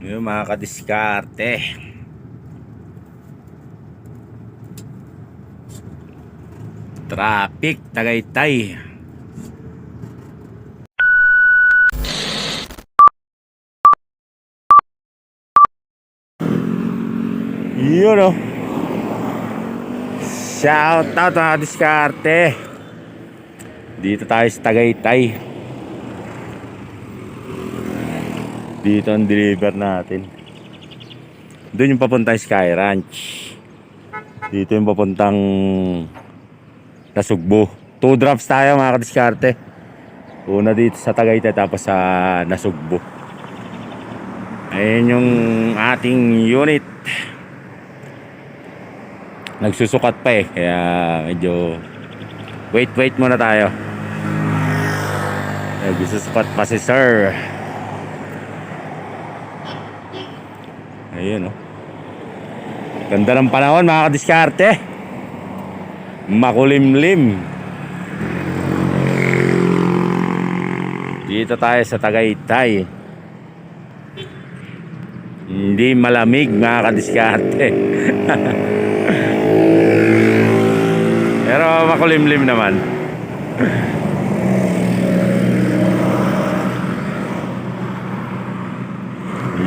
Yung mga kadiskarte. Traffic, Tagaytay. Yun o. Shout out mga diskarte. Dito tayo sa Tagaytay. Dito ang deliver natin. Doon yung papuntang Sky Ranch. Dito yung papuntang Nasugbo. Two drops tayo mga kadiskarte. Una dito sa Tagaytay tapos sa Nasugbo. Ayan yung ating unit. Nagsusukat pa eh. Kaya medyo wait wait muna tayo. Nagsusukat pa si sir. Ayun oh. Ganda ng panahon mga kadiskarte. Makulimlim. Dito tayo sa Tagaytay. Hindi malamig mga kadiskarte. Pero makulimlim naman.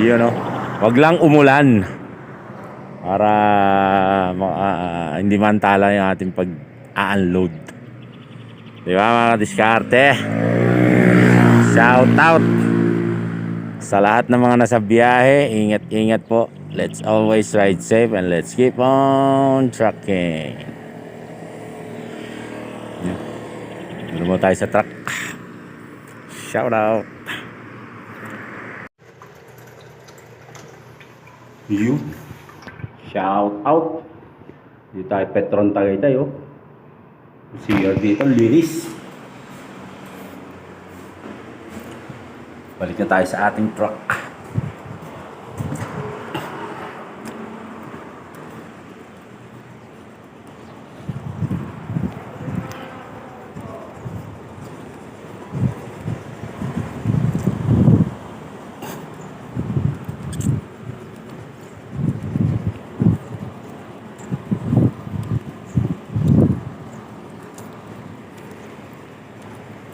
Yun no. Wag lang umulan. Para ah, hindi mantala yung ating pag-unload. Di ba mga kadiskarte? Shout out sa lahat ng mga nasa biyahe. Ingat-ingat po. Let's always ride safe and let's keep on trucking. Dito mo tayo sa truck. Shout out. You. Shout out. Dito tayo Petron Tagaytay oh. CR dito, linis. Balik na tayo sa ating truck.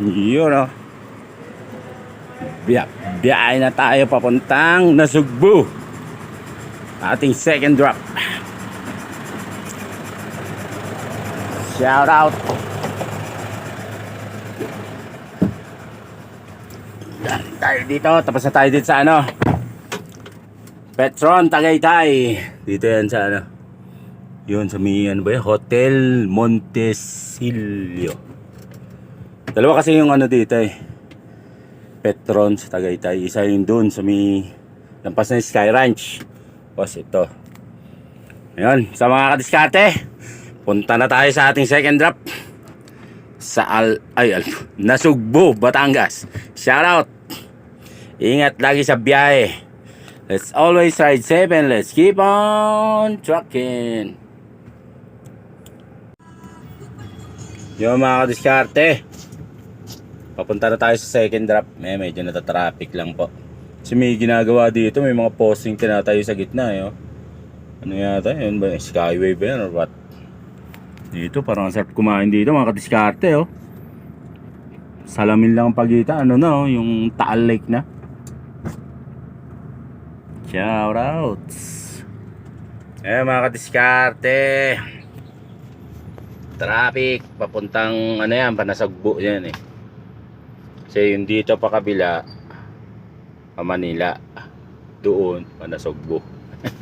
Yun oh. Biya, biyahe na tayo papuntang Nasugbu. Ating second drop. Shout out. Yan, tayo dito. Tapos na tayo dito sa ano. Petron, Tagaytay. Dito yan sa ano. Yun sa may ano ba yun? Hotel Montesilio. Dalawa kasi yung ano dito eh. Petron sa Tagaytay. Isa yung dun sa may lampas na Sky Ranch. Tapos ito. Ayun, sa mga kadiskate, punta na tayo sa ating second drop. Sa Al... Ay, Al... Nasugbo, Batangas. Shout out! Ingat lagi sa biyahe. Let's always ride safe and let's keep on trucking. Yung mga kadiskarte. Papunta na tayo sa second drop. May medyo nata-traffic lang po. Kasi may ginagawa dito, may mga posting tinatayo sa gitna eh. oh. Ano yata yun ba? Skyway ba yan or what? Dito parang ang sarap kumain dito mga kadiskarte oh. Salamin lang ang pagitan. Ano na oh, yung Taal Lake na. Shout outs. Eh mga kadiskarte. Traffic papuntang ano yan, panasagbo yan eh. Kasi yung dito pa kabila, pa Manila, doon, Panasugbo.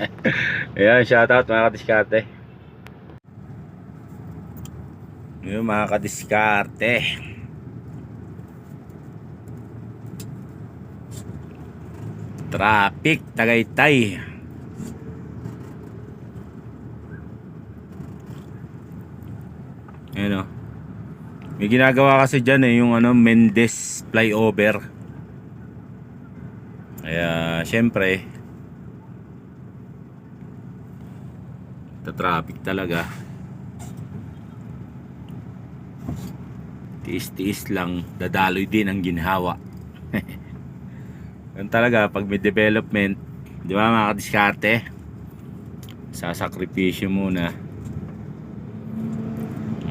Ayan, shoutout mga kadiskarte. Yung mga kadiskarte. Traffic, Tagaytay. Ayan o. May ginagawa kasi dyan eh, yung ano, Mendes flyover. Kaya, syempre, traffic talaga. Tiis-tiis lang, dadaloy din ang ginhawa. Yan talaga, pag may development, Di ba mga kadiskarte? Sasakripisyo muna.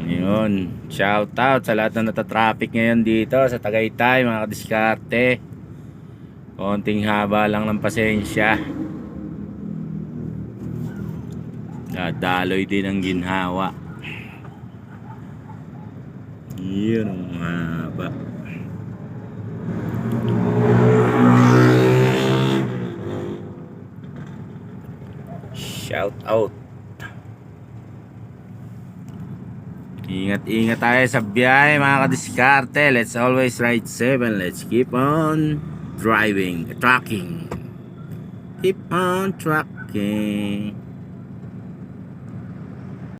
Ayun. Shout out sa lahat na natatraffic ngayon dito sa Tagaytay mga kadiskarte. Konting haba lang ng pasensya. Dadaloy din ang ginhawa. Yun ang haba. Shout out. Ingat-ingat tayo sa biyahe mga kadiskarte. Let's always ride 7. Let's keep on driving, trucking. Keep on trucking.